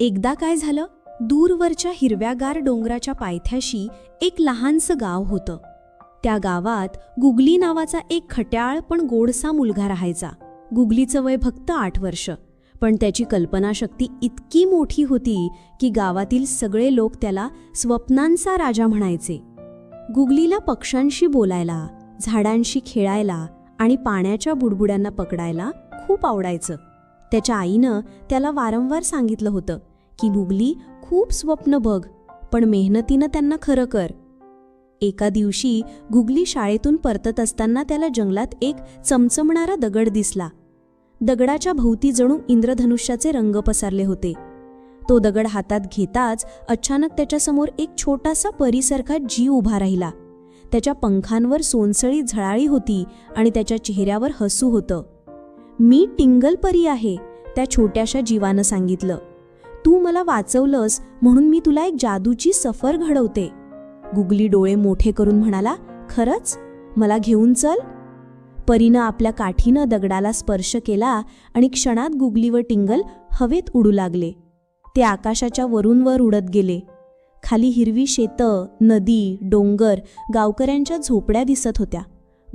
एकदा काय झालं? दूरवरच्या हिरव्यागार डोंगराच्या पायथ्याशी एक लहानसं गाव होतं. त्या गावात गुगली नावाचा एक खट्याळ पण गोडसा मुलगा राहायचा. गुगलीचं वय फक्त आठ वर्ष. पण त्याची कल्पनाशक्ती इतकी मोठी होती की गावातील सगळे लोक त्याला स्वप्नांचा राजा म्हणायचे. गुगलीला पक्ष्यांशी बोलायला झाडांशी खेळायला आणि पाण्याच्या बुडबुड्यांना पकडायला खूप आवडायचं. त्याच्या आईनं त्याला वारंवार सांगितलं होतं की गुगली खूप स्वप्न बघ पण मेहनतीनं त्यांना खरं कर. एका दिवशी गुगली शाळेतून परतत असताना त्याला जंगलात एक चमचमणारा दगड दिसला. दगडाच्या भोवती जणू इंद्रधनुष्याचे रंग पसरले होते. तो दगड हातात घेताच अचानक त्याच्यासमोर एक छोटासा परीसारखा जीव उभा राहिला. त्याच्या पंखांवर सोनसळी झळाळी होती आणि त्याच्या चेहऱ्यावर हसू होतं. मी टिंगल परी आहे त्या छोट्याशा जीवानं सांगितलं. तू मला वाचवलंस म्हणून मी तुला एक जादूची सफर घडवते. गुगली डोळे मोठे करून म्हणाला खरंच? मला घेऊन चल. परीनं आपल्या काठीनं दगडाला स्पर्श केला आणि क्षणात गुगली व टिंगल हवेत उडू लागले. ते आकाशाच्या वरूनवर उडत गेले. खाली हिरवी शेतं नदी डोंगर गावकऱ्यांच्या झोपड्या दिसत होत्या.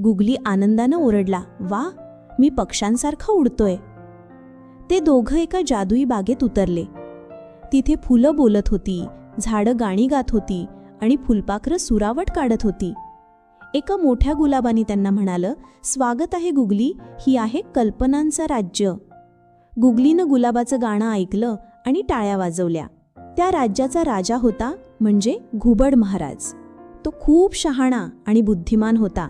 गुगली आनंदानं ओरडला वा मी पक्ष्यांसारखा उडतोय. ते दोघं एका जादुई बागेत उतरले. तिथे फुलं बोलत होती झाडं गाणी गात होती आणि फुलपाखरं सुरावट काढत होती. एका मोठ्या गुलाबानी त्यांना म्हणालं स्वागत आहे गुगली ही आहे कल्पनांचं राज्य. गुगलीनं गुलाबाचं गाणं ऐकलं आणि टाळ्या वाजवल्या. त्या राज्याचा राजा होता म्हणजे घुबड महाराज. तो खूप शहाणा आणि बुद्धिमान होता.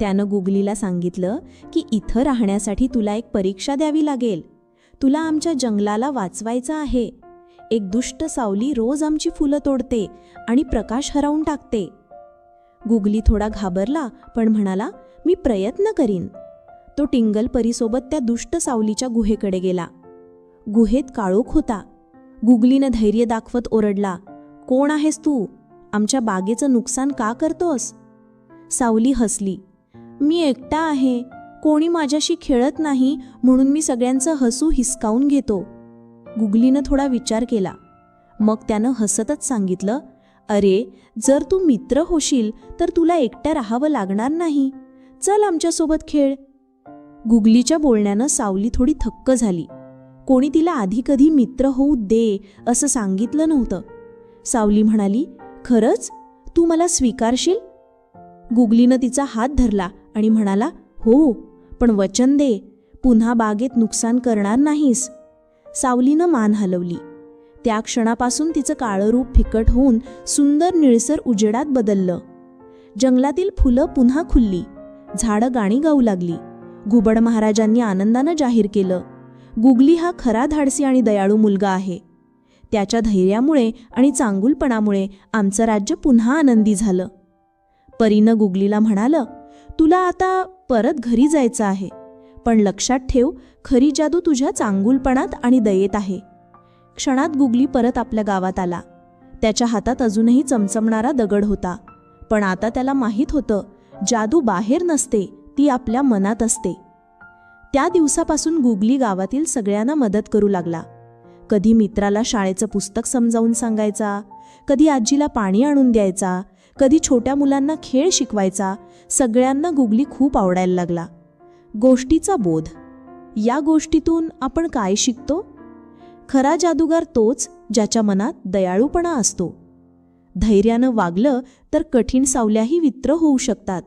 त्यानं गुगलीला सांगितलं की इथं राहण्यासाठी तुला एक परीक्षा द्यावी लागेल. तुला आमच्या जंगलाला वाचवायचं आहे. एक दुष्ट सावली रोज आमची फुलं तोडते आणि प्रकाश हरवून टाकते. गुगली थोडा घाबरला पण म्हणाला मी प्रयत्न करीन. तो टिंगल परीसोबत त्या दुष्ट सावलीच्या गुहेकडे गेला. गुहेत काळोख होता. गुगलीनं धैर्य दाखवत ओरडला कोण आहेस तू? आमच्या बागेचं नुकसान का करतोस? सावली हसली. मी एकटा आहे. कोणी माझ्याशी खेळत नाही म्हणून मी सगळ्यांचं हसू हिसकावून घेतो. गुगलीनं थोडा विचार केला. मग त्यानं हसतच सांगितलं अरे जर तू मित्र होशील तर तुला एकट्या राहावं लागणार नाही. चल आमच्यासोबत खेळ. गुगलीच्या बोलण्यानं सावली थोडी थक्क झाली. कोणी तिला आधी कधी मित्र होऊ दे असं सांगितलं नव्हतं. सावली म्हणाली खरंच? तू मला स्वीकारशील? गुगलीनं तिचा हात धरला आणि म्हणाला हो पण वचन दे पुन्हा बागेत नुकसान करणार नाहीस. सावलीनं मान हलवली. त्या क्षणापासून तिचं काळं रूप फिकट होऊन सुंदर निळसर उजेडात बदललं. जंगलातील फुलं पुन्हा खुलली. झाडं गाणी गाऊ लागली. घुबड महाराजांनी आनंदानं जाहीर केलं. गुगली हा खरा धाडसी आणि दयाळू मुलगा आहे. त्याच्या धैर्यामुळे आणि चांगुलपणामुळे आमचं राज्य पुन्हा आनंदी झालं. परीनं गुगलीला म्हणालं तुला आता परत घरी जायचं आहे. पण लक्षात ठेव खरी जादू तुझ्या चांगुलपणात आणि दयेत आहे. क्षणात गुगली परत आपल्या गावात आला. त्याच्या हातात अजूनही चमचमणारा दगड होता. पण आता त्याला माहीत होतं जादू बाहेर नसते ती आपल्या मनात असते. त्या दिवसापासून गुगली गावातील सगळ्यांना मदत करू लागला. कधी मित्राला शाळेचं पुस्तक समजावून सांगायचा कधी आजीला पाणी आणून द्यायचा कधी छोट्या मुलांना खेळ शिकवायचा सगळ्यांना गुगली खूप आवडायला लागला. गोष्टीचा बोध. या गोष्टीतून आपण काय शिकतो? खरा जादूगार तोच ज्याच्या मनात दयाळूपणा असतो. धैर्यानं वागलं तर कठीण सावल्याही वित्र होऊ शकतात.